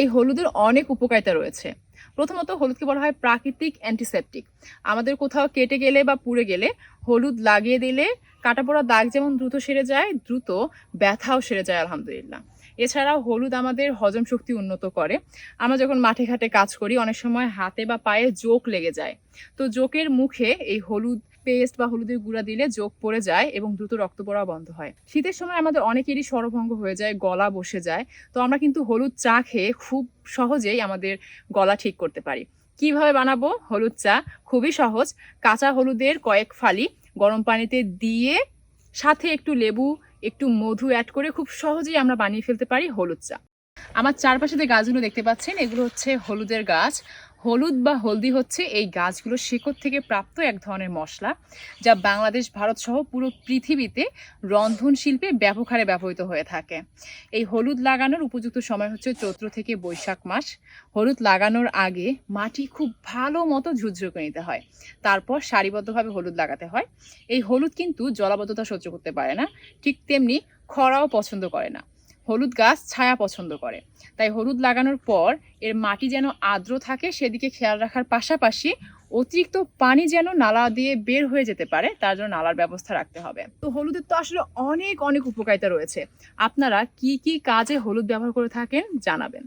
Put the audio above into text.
এই হলুদের অনেক উপকারিতা রয়েছে। প্রথমত হলুদকে বলা হয় প্রাকৃতিক অ্যান্টিসেপটিক আমাদের কোথাও কেটে গেলে বা পুড়ে গেলে হলুদ লাগিয়ে দিলে কাটা পোড়া দাগ যেমন দ্রুত সেরে যায়, দ্রুত ব্যথাও সেরে যায়, আলহামদুলিল্লাহ। এছাড়াও হলুদ আমাদের হজম শক্তি উন্নত করে। আমরা যখন মাঠে ঘাটে কাজ করি, অনেক সময় হাতে বা পায়ে জোক লেগে যায়। তো জোকের মুখে এই হলুদ পেস্ট বা হলুদের গুঁড়া দিলে জোক পড়ে যায় এবং দ্রুত রক্ত পড়া বন্ধ হয়। শীতের সময় আমাদের অনেকেরই স্বরভঙ্গ হয়ে যায়, গলা বসে যায়। তো আমরা কিন্তু হলুদ চা খেয়ে খুব সহজেই আমাদের গলা ঠিক করতে পারি। কীভাবে বানাবো? হলুদ চা খুবই সহজ। কাঁচা হলুদের কয়েক ফালি গরম পানিতে দিয়ে সাথে একটু লেবু, একটু মধু অ্যাড করে খুব সহজেই আমরা বানিয়ে ফেলতে পারি হলুদ চা। আমার চারপাশে যে গাছগুলো দেখতে পাচ্ছেন, এগুলো হচ্ছে হলুদের গাছ। হলুদ বা হলদি হচ্ছে এই গাছগুলোর শিকড় থেকে প্রাপ্ত এক ধরনের মশলা, যা বাংলাদেশ, ভারত সহ পুরো পৃথিবীতে রন্ধন শিল্পে ব্যাপক হারে ব্যবহৃত হয়ে থাকে। এই হলুদ লাগানোর উপযুক্ত সময় হচ্ছে চৈত্র থেকে বৈশাখ মাস। হলুদ লাগানোর আগে মাটি খুব ভালো মতো ঝুরঝুর করে নিতে হয়। তারপর সারিবদ্ধভাবে হলুদ লাগাতে হয়। এই হলুদ কিন্তু জলাবদ্ধতা সহ্য করতে পারে না, ঠিক তেমনি খরাও পছন্দ করে না। হলুদ গাছ ছায়া পছন্দ করে। তাই হলুদ লাগানোর পর এর মাটি যেন আর্দ্র থাকে, সেদিকে খেয়াল রাখার পাশাপাশি অতিরিক্ত পানি যেন নালা দিয়ে বের হয়ে যেতে পারে, তার জন্য নালার ব্যবস্থা রাখতে হবে। তো হলুদের তো আসলে অনেক অনেক উপকারিতা রয়েছে। আপনারা কি কি কাজে হলুদ ব্যবহার করে থাকেন জানাবেন।